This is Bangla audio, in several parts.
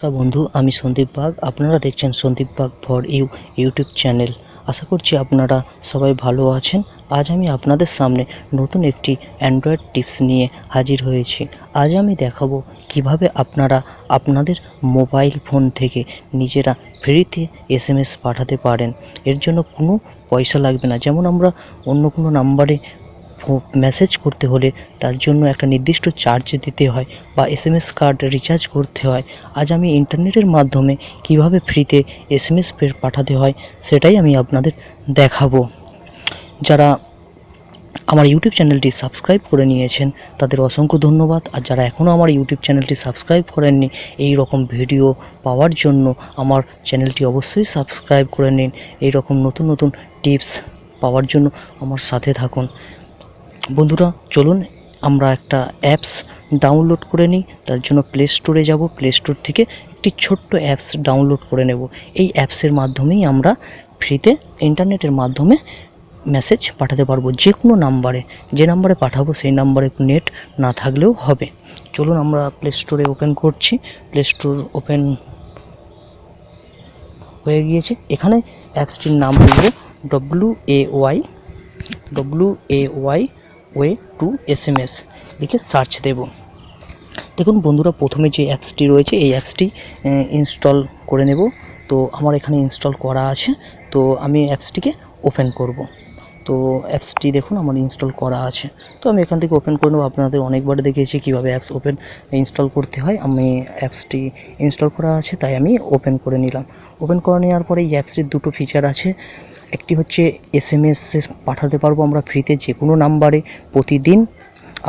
নমস্কার বন্ধু, আমি সন্দীপ বাগ। আপনারা দেখছেন Sandeep Bag for you YouTube channel. আশা করছি আপনারা সবাই ভালো আছেন। আজ আমি আপনাদের সামনে নতুন একটি অ্যান্ড্রয়েড টিপস নিয়ে হাজির হয়েছি। আজ আমি দেখাবো কীভাবে আপনারা আপনাদের মোবাইল ফোন থেকে নিজেরা ফ্রিতে এস পাঠাতে পারেন। এর জন্য কোনো পয়সা লাগবে না। যেমন আমরা অন্য কোনো নাম্বারে মেসেজ করতে হলে তার জন্য একটা নির্দিষ্ট চার্জ দিতে হয় বা S M S card recharge করতে হয়। আজ আমি ইন্টারনেটের মাধ্যমে কীভাবে ফ্রিতে এস এম এস পাঠাতে হয় সেটাই আমি আপনাদের দেখাবো। যারা আমার ইউটিউব চ্যানেলটি সাবস্ক্রাইব করে নিয়েছেন, তাদের অসংখ্য ধন্যবাদ। আর যারা এখনও আমার ইউটিউব চ্যানেলটি সাবস্ক্রাইব করেননি, এই রকম ভিডিও পাওয়ার জন্য আমার চ্যানেলটি অবশ্যই সাবস্ক্রাইব করে নিন। এই রকম নতুন নতুন টিপস পাওয়ার জন্য আমার সাথে থাকুন। বন্ধুরা, চলুন আমরা একটা অ্যাপস ডাউনলোড করে নিই। তার জন্য প্লে স্টোরে যাব। প্লে স্টোর থেকে একটি ছোট্ট অ্যাপস ডাউনলোড করে নেব। এই অ্যাপসের মাধ্যমেই আমরা ফ্রিতে ইন্টারনেটের মাধ্যমে মেসেজ পাঠাতে পারব যে কোনো নাম্বারে যে নাম্বারে পাঠাবো সেই নাম্বারে নেট না থাকলেও হবে। চলুন আমরা প্লে স্টোরে ওপেন করছি। প্লে স্টোর ওপেন হয়ে গিয়েছে। এখানে অ্যাপসটির নাম হলো W A Y W A Y way to S M S লিখে সার্চ দেব। দেখুন বন্ধুরা, প্রথমে যে অ্যাপসটি রয়েছে, এই অ্যাপসটি ইনস্টল করে নেব। তো আমার এখানে ইনস্টল করা আছে। তো আমি অ্যাপসটিকে ওপেন করব। তো অ্যাপসটি দেখুন, আমার ইনস্টল করা আছে। তো আমি এখান থেকে ওপেন করে নেব। আপনাদের অনেকবার দেখিয়েছি কীভাবে অ্যাপস ওপেন ইনস্টল করতে হয়। আমি অ্যাপসটি ইনস্টল করা আছে, তাই আমি ওপেন করে নিলাম। ওপেন করে নেওয়ার পরে এই অ্যাপসটির দুটো ফিচার আছে। একটি হচ্ছে এস এম এস পাঠাতে পারব আমরা ফ্রিতে যে কোনো নাম্বারে প্রতিদিন।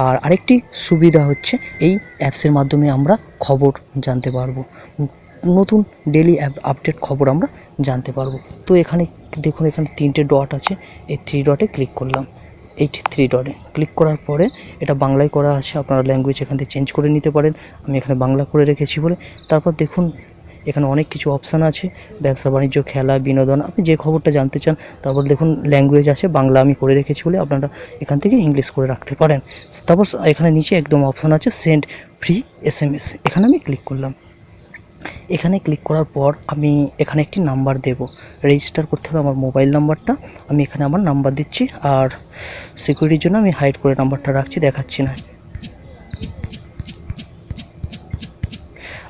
আর আরেকটি সুবিধা হচ্ছে এই অ্যাপসের মাধ্যমে আমরা খবর জানতে পারব। নতুন ডেলি আপডেট খবর আমরা জানতে পারব। তো এখানে দেখুন এখানে তিনটে ডট আছে, এই থ্রি ডটে ক্লিক করলাম। এই থ্রি ডটে ক্লিক করার পরে এটা বাংলায় করা আছে, আপনারা ল্যাঙ্গুয়েজ এখান থেকে চেঞ্জ করে নিতে পারেন। আমি এখানে বাংলা করে রেখেছি বলে। তারপর দেখুন এখানে অনেক কিছু অপশান আছে। ব্যবসা, বাণিজ্য, খেলা, বিনোদন, আপনি যে খবরটা জানতে চান, তারপর দেখুন ল্যাঙ্গুয়েজ আছে, বাংলা আমি করে রেখেছি বলে আপনারা এখান থেকে ইংলিশ করে রাখতে পারেন। তারপর এখানে নিচে একদম অপশান আছে সেন্ড ফ্রি এস এখানে আমি ক্লিক করলাম। এখানে ক্লিক করার পর আমি এখানে একটি নাম্বার দেব। রেজিস্টার করতে হবে আমার মোবাইল নাম্বারটা আমি এখানে আমার নাম্বার দিচ্ছি আর সিকিউরিটির জন্য আমি হাইড করে নাম্বারটা রাখছি, দেখাচ্ছি না।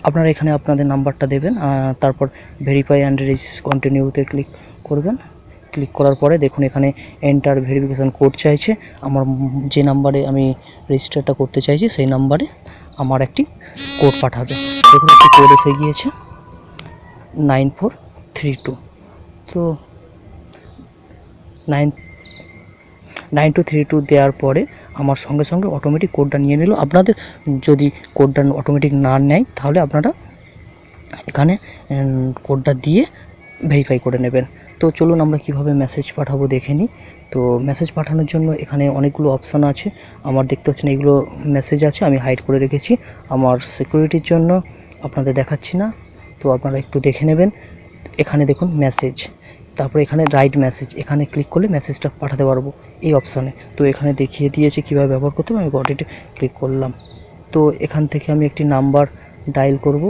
আপনারা এখানে আপনাদের নাম্বারটা দেবেন তারপর ভেরিফাই অ্যান্ড রেজ কন্টিনিউতে ক্লিক করবেন। ক্লিক করার পরে দেখুন এখানে এন্টার ভেরিফিকেশান কোড চাইছে। আমার যে নাম্বারে আমি রেজিস্টারটা করতে চাইছি, সেই নাম্বারে আমার একটি কোড পাঠাবে। দেখুন একটি কোড এসে গিয়েছে নাইন ফোর থ্রি টু তো nine nine two three two দেওয়ার পরে আমার সঙ্গে সঙ্গে অটোমেটিক কোডটা নিয়ে নিল। আপনাদের যদি কোডটা অটোমেটিক না নেয়, তাহলে আপনারা এখানে কোডটা দিয়ে ভেরিফাই করে নেবেন। তো চলুন আমরা কীভাবে মেসেজ পাঠাবো দেখে নিই। তো মেসেজ পাঠানোর জন্য এখানে অনেকগুলো অপশান আছে। আমার দেখতে পাচ্ছেন এগুলো মেসেজ আছে, আমি হাইড করে রেখেছি। আমার সিকিউরিটির জন্য আপনাদের দেখাচ্ছি না। তো আপনারা একটু দেখে নেবেন। এখানে দেখুন মেসেজ তারপর এখানে রাইট মেসেজ এখানে ক্লিক করলে মেসেজটা পাঠাতে পারব এই অপশানে তো এখানে দেখিয়ে দিয়েছে কীভাবে ব্যবহার করতে হবে, আমি গটিতে ক্লিক করলাম। তো এখান থেকে আমি একটি নাম্বার ডায়াল করব,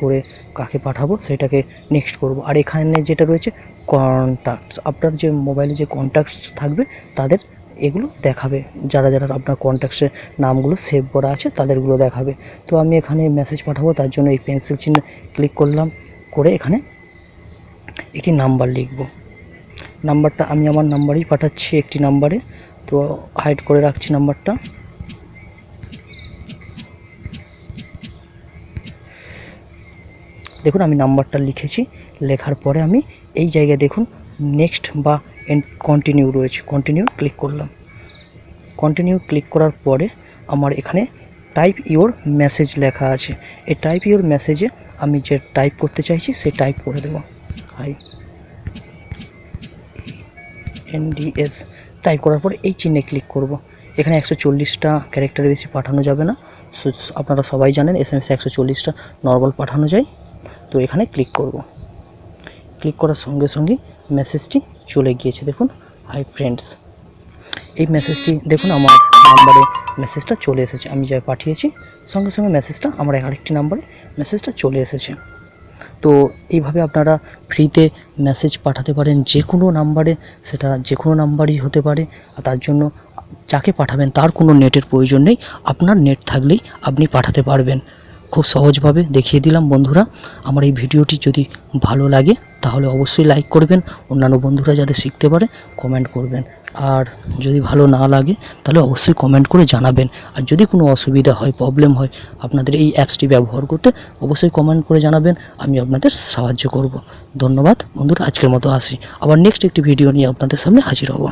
করে কাকে পাঠাবো সেটাকে নেক্সট করব। আর এখানে যেটা রয়েছে কন্ট্যাক্টস আপনার যে মোবাইলে যে কন্ট্যাক্টস থাকবে, তাদের এগুলো দেখাবে। যারা যারা আপনার কন্ট্যাক্টসের নামগুলো সেভ করা আছে, তাদেরগুলো দেখাবে। তো আমি এখানে মেসেজ পাঠাবো, তার জন্য এই পেন্সিল চিহ্ন ক্লিক করলাম, করে এখানে একটি নাম্বার লিখব। নাম্বারটা আমি আমার নাম্বারেই পাঠাচ্ছি একটি নাম্বারে। তো হাইড করে রাখছি নাম্বারটা। দেখুন, আমি নাম্বারটা লিখেছি। লেখার পরে আমি এই জায়গায় দেখুন নেক্সট বা কন্টিনিউ রয়েছে। কন্টিনিউ ক্লিক করলাম। কন্টিনিউ ক্লিক করার পরে আমার এখানে টাইপ ইওর মেসেজ লেখা আছে। এই টাইপ ইওর মেসেজে আমি যে টাইপ করতে চাইছি, সে টাইপ করে দেবো। হাই এনডিএস টাইপ করার পর এই চিহ্নে ক্লিক করব। এখানে একশো চল্লিশটা ক্যারেক্টারের বেশি পাঠানো যাবে না। আপনারা সবাই জানেন এস এম এস একশো চল্লিশটা নর্মাল পাঠানো যায়। তো এখানে ক্লিক করব। ক্লিক করার সঙ্গে সঙ্গে মেসেজটি চলে গিয়েছে, দেখুন। হাই ফ্রেন্ডস এই মেসেজটি দেখুন আমার নাম্বারে মেসেজটা চলে এসেছে। আমি যা পাঠিয়েছি, সঙ্গে সঙ্গে মেসেজটা আমার আরেকটি নাম্বারে মেসেজটা চলে এসেছে। তো এইভাবে আপনারা ফ্রিতে মেসেজ পাঠাতে পারেন যে কোনো নাম্বারে সেটা যে কোনো নাম্বারই হতে পারে। আর তার জন্য যাকে পাঠাবেন তার কোনো নেটের প্রয়োজন নেই। আপনার নেট থাকলেই আপনি পাঠাতে পারবেন। খুব সহজভাবে দেখিয়ে দিলাম বন্ধুরা। আমার এই ভিডিওটি যদি ভালো লাগে, তাহলে অবশ্যই লাইক করবেন। অন্যান্য বন্ধুরা যাতে শিখতে পারে কমেন্ট করবেন। আর যদি ভালো না লাগে, তাহলে অবশ্যই কমেন্ট করে জানাবেন। আর যদি কোনো অসুবিধা হয় প্রবলেম হয়, আপনাদের এই অ্যাপসটি ব্যবহার করতে, অবশ্যই কমেন্ট করে জানাবেন। আমি আপনাদের সাহায্য করব। ধন্যবাদ বন্ধুরা, আজকের মতো আসি। আবার নেক্সট একটি ভিডিও নিয়ে আপনাদের সামনে হাজির হব।